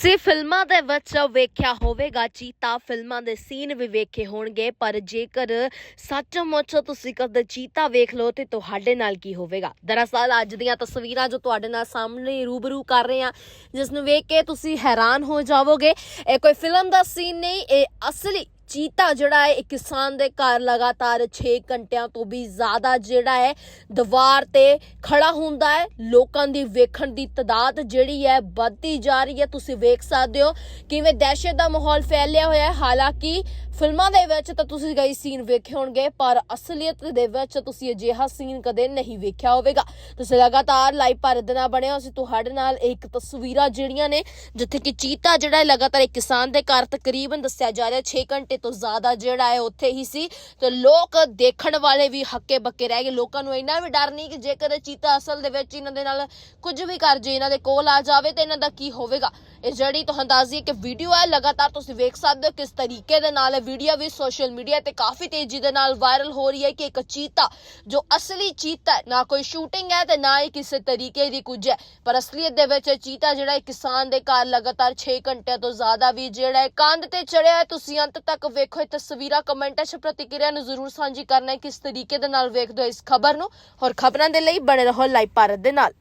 ਤੁਸੀਂ ਫਿਲਮਾਂ ਦੇ ਵਿੱਚ ਵੇਖਿਆ ਹੋਵੇਗਾ ਚੀਤਾ ਫਿਲਮਾਂ ਦੇ ਸੀਨ ਵੀ ਵੇਖੇ ਹੋਣਗੇ, ਪਰ ਜੇਕਰ ਸੱਚਮੁੱਚ ਤੁਸੀਂ ਕਦੇ ਚੀਤਾ ਵੇਖ ਲਓ, ਤੇ ਤੁਹਾਡੇ ਨਾਲ ਕੀ ਹੋਵੇਗਾ? ਦਰਅਸਲ ਅੱਜ ਦੀਆਂ ਤਸਵੀਰਾਂ ਜੋ ਤੁਹਾਡੇ ਨਾਲ ਸਾਹਮਣੇ ਰੂਬਰੂ ਕਰ ਰਹੇ ਹਾਂ, ਜਿਸ ਨੂੰ ਵੇਖ ਕੇ ਤੁਸੀਂ ਹੈਰਾਨ ਹੋ ਜਾਵੋਗੇ। ਇਹ ਕੋਈ ਫਿਲਮ ਦਾ ਸੀਨ ਨਹੀਂ, ਇਹ ਅਸਲੀ ਚੀਤਾ ਜਿਹੜਾ ਹੈ ਇੱਕ ਕਿਸਾਨ ਦੇ ਘਰ ਲਗਾਤਾਰ 6 ਘੰਟਿਆਂ ਤੋਂ ਵੀ ਜ਼ਿਆਦਾ ਜਿਹੜਾ ਹੈ, ਦੀਵਾਰ ਤੇ ਖੜਾ ਹੁੰਦਾ ਹੈ। ਲੋਕਾਂ ਦੀ ਵੇਖਣ ਦੀ ਤਦਾਦ ਜਿਹੜੀ ਹੈ, ਵੱਧਦੀ ਜਾ ਰਹੀ ਹੈ। ਤੁਸੀਂ ਵੇਖ ਸਕਦੇ ਹੋ ਕਿਵੇਂ ਦਹਿਸ਼ਤ ਦਾ ਮਾਹੌਲ ਫੈਲਿਆ ਹੋਇਆ ਹੈ। ਹਾਲਾਂਕਿ ਫਿਲਮਾਂ ਦੇ ਵਿੱਚ ਤਾਂ ਤੁਸੀਂ ਕਈ ਸੀਨ ਵੇਖੇ ਹੋਣਗੇ, ਪਰ ਅਸਲੀਅਤ ਦੇ ਵਿੱਚ ਤੁਸੀਂ ਅਜਿਹਾ ਸੀਨ ਕਦੇ ਨਹੀਂ ਵੇਖਿਆ ਹੋਵੇਗਾ। ਤੁਸੀਂ ਲਗਾਤਾਰ ਲਾਈਵ ਭਾਰਤ ਦੇ ਨਾਲ ਬਣੇ ਹੋ ਅਸੀਂ ਤੁਹਾਡੇ ਨਾਲ ਇੱਕ ਤਸਵੀਰਾਂ ਜਿਹੜੀਆਂ ਨੇ, ਜਿੱਥੇ ਕਿ ਚੀਤਾ ਜਿਹੜਾ ਲਗਾਤਾਰ ਇੱਕ ਕਿਸਾਨ ਦੇ ਘਰ ਤਕਰੀਬਨ ਦੱਸਿਆ ਜਾ ਰਿਹਾ 6 ਘੰਟੇ ਤੋਂ ਜ਼ਿਆਦਾ ਜਿਹੜਾ ਹੈ, ਉੱਥੇ ਹੀ ਸੀ। ਤੇ ਲੋਕ ਦੇਖਣ ਵਾਲੇ ਵੀ ਹੱਕੇ ਬੱਕੇ ਰਹਿ ਗਏ। ਲੋਕਾਂ ਨੂੰ ਇੰਨਾ ਵੀ ਡਰ ਨਹੀਂ ਕਿ ਜੇਕਰ ਇਹ ਚੀਤਾ ਅਸਲ ਦੇ ਵਿੱਚ ਇਹਨਾਂ ਦੇ ਨਾਲ ਕੁਝ ਵੀ ਕਰ ਜੇ, ਇਹਨਾਂ ਦੇ ਕੋਲ ਆ ਜਾਵੇ, ਤੇ ਇਹਨਾਂ ਦਾ ਕੀ ਹੋਵੇਗਾ? ਇਹ ਜਿਹੜੀ ਤੁਹਾਨੂੰ ਦੱਸਦੀ ਹੈ ਕਿ ਵੀਡੀਓ ਹੈ, ਲਗਾਤਾਰ ਤੁਸੀਂ ਵੇਖ ਸਕਦੇ ਹੋ ਕਿਸ ਤਰੀਕੇ ਦੇ ਨਾਲ ਇਹ ਵੀਡੀਓ ਵੀ ਸੋਸ਼ਲ ਮੀਡੀਆ ਤੇ ਕਾਫੀ ਤੇਜ਼ੀ ਦੇ ਨਾਲ ਵਾਇਰਲ ਹੋ ਰਹੀ ਹੈ ਕਿ ਇੱਕ ਚੀਤਾ, ਜੋ ਅਸਲੀ ਚੀਤਾ ਹੈ, ਨਾ ਕੋਈ ਸ਼ੂਟਿੰਗ ਹੈ ਤੇ ਨਾ ਹੀ ਕਿਸੇ ਤਰੀਕੇ ਦੀ ਕੁਝ ਹੈ। ਪਰ ਅਸਲੀਅਤ ਦੇ ਵਿੱਚ ਚੀਤਾ ਜਿਹੜਾ ਇੱਕ ਕਿਸਾਨ ਦੇ ਘਰ ਲਗਾਤਾਰ 6 ਘੰਟਿਆਂ ਤੋਂ ਜ਼ਿਆਦਾ ਵੀ ਜਿਹੜਾ ਹੈ ਕੰਧ ਤੇ ਚੜਿਆ ਹੈ। ਤੁਸੀਂ ਅੰਤ ਤੱਕ ਵੇਖੋ, ਇਹ ਤਸਵੀਰਾਂ ਕਮੈਂਟਾਂ 'ਚ ਪ੍ਰਤੀਕਿਰਿਆ ਨੂੰ ਜ਼ਰੂਰ ਸਾਂਝੀ ਕਰਨਾ ਹੈ, ਕਿਸ ਤਰੀਕੇ ਦੇ ਨਾਲ ਵੇਖਦੇ ਹੋ ਇਸ ਖਬਰ ਨੂੰ। ਹੋਰ ਖਬਰਾਂ ਦੇ ਲਈ ਬਣੇ ਰਹੋ ਲਾਈਵ ਭਾਰਤ ਦੇ ਨਾਲ।